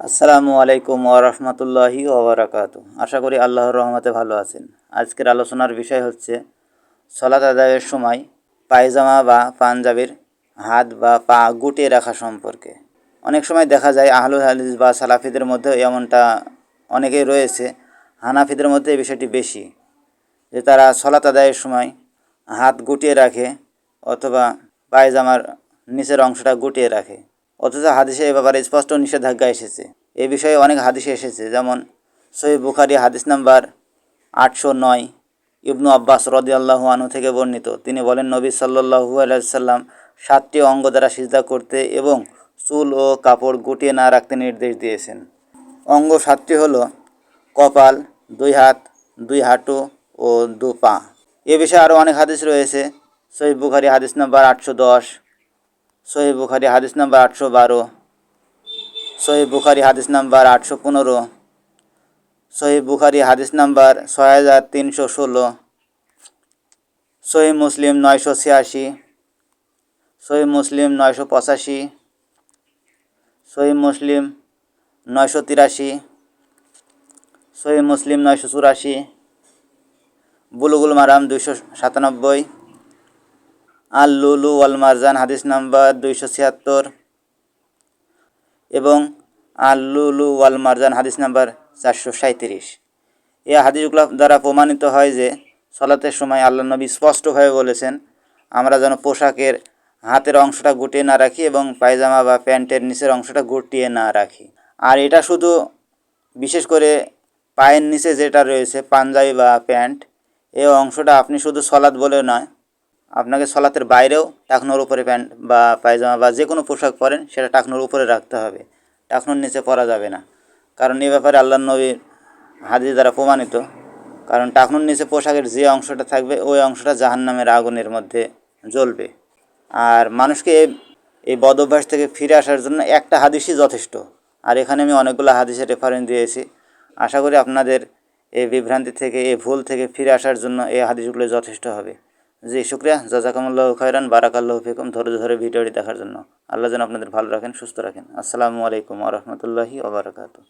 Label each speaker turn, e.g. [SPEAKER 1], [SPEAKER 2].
[SPEAKER 1] আসসালামু আলাইকুম ওরহমতুল্লাহি ওবরাকাত আশা করি আল্লাহর রহমতে ভালো আছেন। আজকের আলোচনার বিষয় হচ্ছে সলাত আদায়ের সময় পায়জামা বা পাঞ্জাবির হাত বা পা গুটিয়ে রাখা সম্পর্কে। অনেক সময় দেখা যায় আহলুল হাদিস বা সালাফিদের মধ্যে এমনটা অনেকেই রয়েছে। হানাফিদের মধ্যে এই বিষয়টি বেশি, যে তারা সলাত আদায়ের সময় হাত গুটিয়ে রাখে অথবা পায়জামার নিচের অংশটা গুটিয়ে রাখে। অথচ হাদিসে এ ব্যাপারে স্পষ্ট নিষেধাজ্ঞা এসেছে। এ বিষয়ে অনেক হাদিসে এসেছে, যেমন সহি বুখারি হাদিস নাম্বার আটশো নয়, ইবনু আব্বাস রদিয়াল্লাহু আনহু থেকে বর্ণিত। তিনি বলেন, নবী সাল্লু আলাইসাল্লাম সাতটি অঙ্গ দ্বারা সিজদা করতে এবং চুল ও কাপড় গুটিয়ে না রাখতে নির্দেশ দিয়েছেন। অঙ্গ সাতটি হল কপাল, দুই হাত, দুই হাঁটু ও দু পা। এ বিষয়ে আরও অনেক হাদিস রয়েছে। সহি বুখারি হাদিস নাম্বার আটশো দশ সহি বুখারি হাদিস নাম্বার আটশো বারো। সহি বুখারি হাদিস নাম্বার আটশো পনেরো। সহি বুখারি হাদিস নাম্বার ছয় হাজার তিনশো ষোলো। সহি মুসলিম নয়শো ছিয়াশি। সহি মুসলিম নয়শো পঁচাশি। সহি মুসলিম নয়শো তিরাশি। সহি মুসলিম নয়শো চুরাশি। বুলুগুল মারাম দুইশো সাতানব্বই। আল লুলু ওয়াল মারজান হাদিস নাম্বার দুইশো ছিয়াত্তর। এবং আল লুলু ওয়াল মারজান হাদিস নাম্বার চারশো সাঁত্রিশ এই হাদিসগুলো দ্বারা প্রমাণিত হয় যে সলাতের সময় আল্লাহ নবী স্পষ্টভাবে বলেছেন, আমরা যেন পোশাকের হাতের অংশটা গুটিয়ে না রাখি এবং পায়জামা বা প্যান্টের নিচের অংশটা গুটিয়ে না রাখি। আর এটা শুধু বিশেষ করে পায়ের নিচে যেটা রয়েছে, পাঞ্জাবি বা প্যান্ট এই অংশটা আপনি শুধু সলাদ বলে নয় আপনাকে সলাতের বাইরেও টাকনোর উপরে প্যান্ট বা পায়জামা বা যে কোনো পোশাক পরেন, সেটা টাকনোর উপরে রাখতে হবে। টাকনোর নিচে পরা যাবে না। কারণ এ ব্যাপারে আল্লাহ নবীর হাদিস দ্বারা প্রমাণিত। কারণ টাকনোর নিচে পোশাকের যে অংশটা থাকবে, ওই অংশটা জাহান্নামের আগুনের মধ্যে জ্বলবে। আর মানুষকে এই বদ অভ্যাস থেকে ফিরে আসার জন্য একটা হাদিসই যথেষ্ট। আর এখানে আমি অনেকগুলো হাদিসের রেফারেন্স দিয়েছি। আশা করি আপনাদের এই বিভ্রান্তি থেকে, এই ভুল থেকে ফিরে আসার জন্য এই হাদিসগুলো যথেষ্ট হবে। জি, শুক্রিয়া। জাজাকামুল্লাহ খায়রান, বারাকাল্লাহ ফিকুম। ধৈর্য ধরে ভিডিওটি দেখার জন্য। আল্লাহ যেন আপনাদের ভালো রাখেন, সুস্থ রাখেন। আসসালামু আলাইকুম আ রহমতুল্লাহি ওবরাকাতু